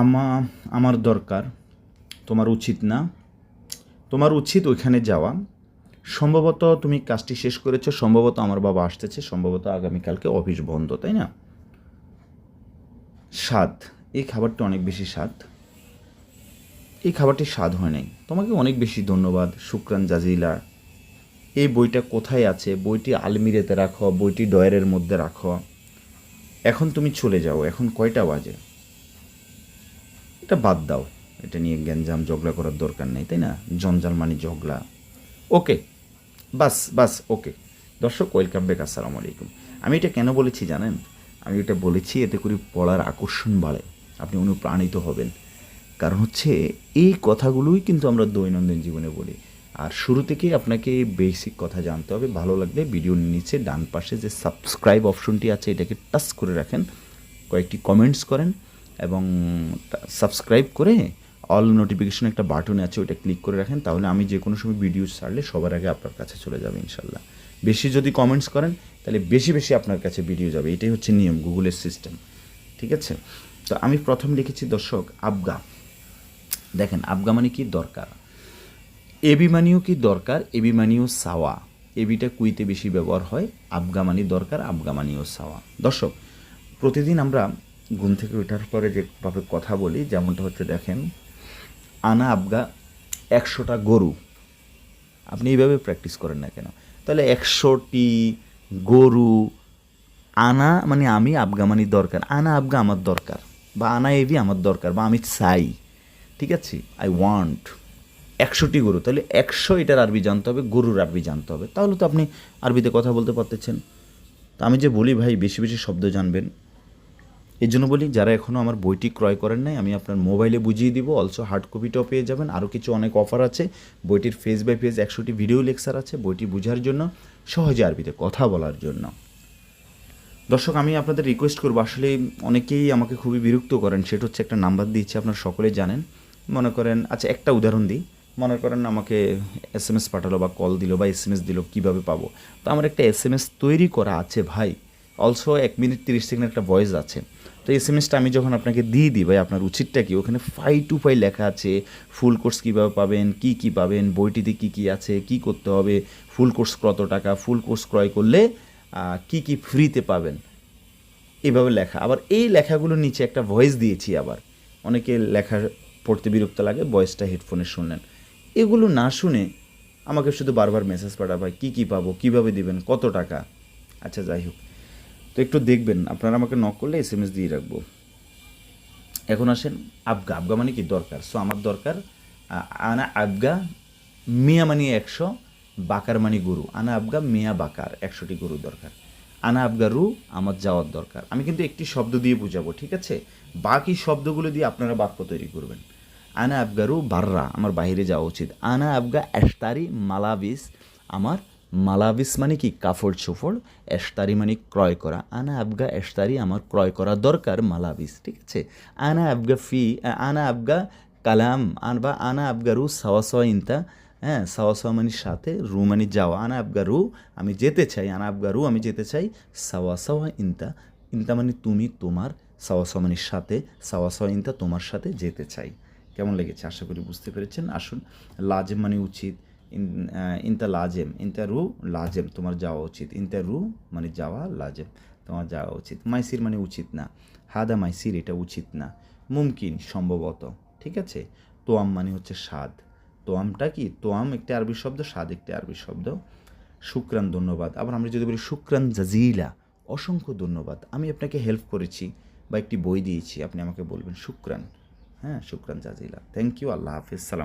আমা, আমার দরকার, তোমার উচিত না। তোমার উচিত ওইখানে যাওয়া। সম্ভবত তুমি কাজটি শেষ করেছ, সম্ভবত আমার বাবা আসতেছে, সম্ভবত আগামীকালকে অফিস বন্ধ, তাই না? স্বাদ, এই খাবারটা অনেক বেশি স্বাদ। এই খাবারটি স্বাদ হয় নাই। তোমাকে অনেক বেশি ধন্যবাদ, শুক্রান জাজিলা। এই বইটা কোথায় আছে? বইটি আলমিরেতে রাখো, বইটি ডয়ারের মধ্যে রাখো। এখন তুমি চলে যাও, এখন কয়টা বাজে? এটা বাদ দাও। এটা নিয়ে গ্যাঞ্জাম, ঝগড়া করার দরকার নেই, তাই না? জঞ্জাল মানে ঝগড়া। ওকে, বাস বাস, ওকে। দর্শক, ওয়েলকাম ব্যাক, আসসালামু আলাইকুম। আমি এটা কেন বলেছি জানেন? আমি এটা বলেছি এতে করে পড়ার আকর্ষণ বাড়ে। আপনি অনুপ্রাণিত হবেন। কারণ হচ্ছে এই কথাগুলোই কিন্তু আমরা দৈনন্দিন জীবনে বলি। আর শুরু থেকেই আপনাকে বেসিক কথা জানতে হবে। ভালো লাগলে ভিডিওর নিচে ডান পাশে যে সাবস্ক্রাইব অপশনটি আছে, এটাকে টাচ করে রাখেন। কয়েকটি কমেন্টস করেন। এবং সাবস্ক্রাইব করে অল নোটিফিকেশন একটা বাটন আছে, ওইটা ক্লিক করে রাখেন, তাহলে আমি যে কোনো সময় ভিডিও ছাড়লে সবার আগে আপনার কাছে চলে যাবে ইনশাল্লাহ। বেশি যদি কমেন্টস করেন, তাহলে বেশি বেশি আপনার কাছে ভিডিও যাবে। এটাই হচ্ছে নিয়ম গুগলের সিস্টেম ঠিক আছে? তো আমি প্রথম লিখেছি, দর্শক, আবগা। দেখেন, আবগা মানে কি? দরকার। এবি মানিও কি দরকার? এবি মানিও সাওয়া। এবিটা কুইতে বেশি ব্যবহার হয়। আবগা মানি দরকার, আবগা মানিও সাওয়া। দর্শক, প্রতিদিন আমরা ঘুম থেকে ওঠার পরে যেভাবে কথা বলি, যেমনটা হচ্ছে দেখেন, আনা আবগা একশোটা গরু। আপনি এইভাবে প্র্যাকটিস করেন না কেন? তাহলে একশোটি গরু, আনা মানে আমি, আবগা মানে দরকার। আনা, আবগা আমার দরকার। বা আনা এবি আমার দরকার। বা আমি চাই। ঠিক আছে? আই ওয়ান্ট একশোটি গরু। তাহলে একশো এটার আরবি জানতে হবে, গরুর আরবি জানতে হবে। তাহলে তো আপনি আরবিতে কথা বলতে পারতেছেন। তো আমি যে বলি ভাই, বেশি বেশি শব্দ জানবেন। এই জন্য বলি, যারা এখনও আমার বইটি ক্রয় করেন নাই, আমি আপনার মোবাইলে বুঝিয়ে দিব। অলসো হার্ড কপিটাও পেয়ে যাবেন। আরও কিছু অনেক অফার আছে। বইটির ফেস বাই ফেস একশোটি ভিডিও লেকচার আছে বইটি বোঝার জন্য, সহজে আরবিতে কথা বলার জন্য। দর্শক, আমি আপনাদের রিকোয়েস্ট করব, আসলে অনেকেই আমাকে খুবই বিরক্ত করেন, সেটা হচ্ছে একটা নাম্বার দিচ্ছি আপনারা সকলে জানেন। মনে করেন আচ্ছা একটা উদাহরণ দিই। মনে করেন আমাকে এস এম এস পাঠালো বা কল দিল বা এস এম এস দিল, কীভাবে পাবো? তো আমার একটা এস এম এস তৈরি করা আছে ভাই। অলসো এক মিনিট তিরিশ সেকেন্ড একটা ভয়েস আছে। তো এস এম এসটা আমি যখন আপনাকে দিয়ে দিই, ভাই, আপনার উচিতটা কি? ওখানে ফাই টু ফাই লেখা আছে ফুল কোর্স কীভাবে পাবেন, কি কি পাবেন, বইটিতে কি কি আছে, কি করতে হবে ফুল কোর্স কত টাকা ফুল কোর্স ক্রয় করলে কি কি ফ্রিতে পাবেন। এভাবে লেখা। আবার এই লেখাগুলোর নিচে একটা ভয়েস দিয়েছি আবার। অনেকে লেখা পড়তে বিরক্ত লাগে ভয়েসটা হেডফোনে শুনলেন। এগুলো না শুনে আমাকে শুধু বারবার মেসেজ পাঠা ভাই, কী কী পাবো, কীভাবে দিবেন, কত টাকা? আচ্ছা যাই হোক। তো একটু দেখবেন, আপনারা আমাকে নক করলে এস এম এস দিয়ে রাখব। এখন আসেন, আবগা আবগা মানে কি? দরকার। সো আমার দরকার আনা আবগা, মিয়া মানে একশো, বাকার মানে গরু। আনা আবগা, মিয়া বাকার, একশোটি গরু দরকার। আনা আবগা রু, আমার যাওয়ার দরকার। আমি কিন্তু একটি শব্দ দিয়ে বুঝাবো, ঠিক আছে? বাকি শব্দগুলো দিয়ে আপনারা বাক্য তৈরি করবেন। আনা আবগারু বাররা, আমার বাইরে যাওয়া উচিত। আনা আবগা এস্তারি মালাবিস, আমার মালাবিস মানে কি? কাফড় চোপড় এস্তারি মানে ক্রয় করা। আনা আবগা এস্তারি আমার ক্রয় করা দরকার মালাবিস, ঠিক আছে? আনা আবগা ফি আনা আবগা কালাম, আন বা আনা আবগা রু সাওয়া সাওয়া ইনতা হ্যাঁ? সাওয়া সাওয়া মানে সাথে, রু মানে যাওয়া। আনা আবগা রু আমি যেতে চাই, আনা আবগা রু আমি যেতে চাই সাওয়া সাওয়া ইনতা মানে তুমি তোমার সাওয়া সাওয়া মানে সাথে, সাওয়া সাওয়া ইনতা তোমার সাথে যেতে চাই। কেমন লেগেছে? আশা করি বুঝতে পেরেছেন। আসুন, লাজেম মানে উচিত। ইনতা লাজেম, ইনতা রু লাজেম, তোমার যাওয়া উচিত। ইনতা রু মানে যাওয়া, লাজেম, তোমার যাওয়া উচিত। মাইসির মানে উচিত না। হাদা মাইসির, এটা উচিত না। মুমকিন সম্ভবত, ঠিক আছে? তোয়াম মানে হচ্ছে স্বাদ। তোয়ামটা কি? তোয়াম একটি আরবি শব্দ, স্বাদ একটি আরবি শব্দ। শুক্রান ধন্যবাদ। আবার আমরা যদি বলি শুক্রান জাজিলা, অসংখ্য ধন্যবাদ। আমি আপনাকে হেল্প করেছি বা একটি বই দিয়েছি, আপনি আমাকে বলবেন শুক্রান। হ্যাঁ শুক্রান জাজিলা। থ্যাংক ইউ আল্লাহ হাফিজ। সালাম।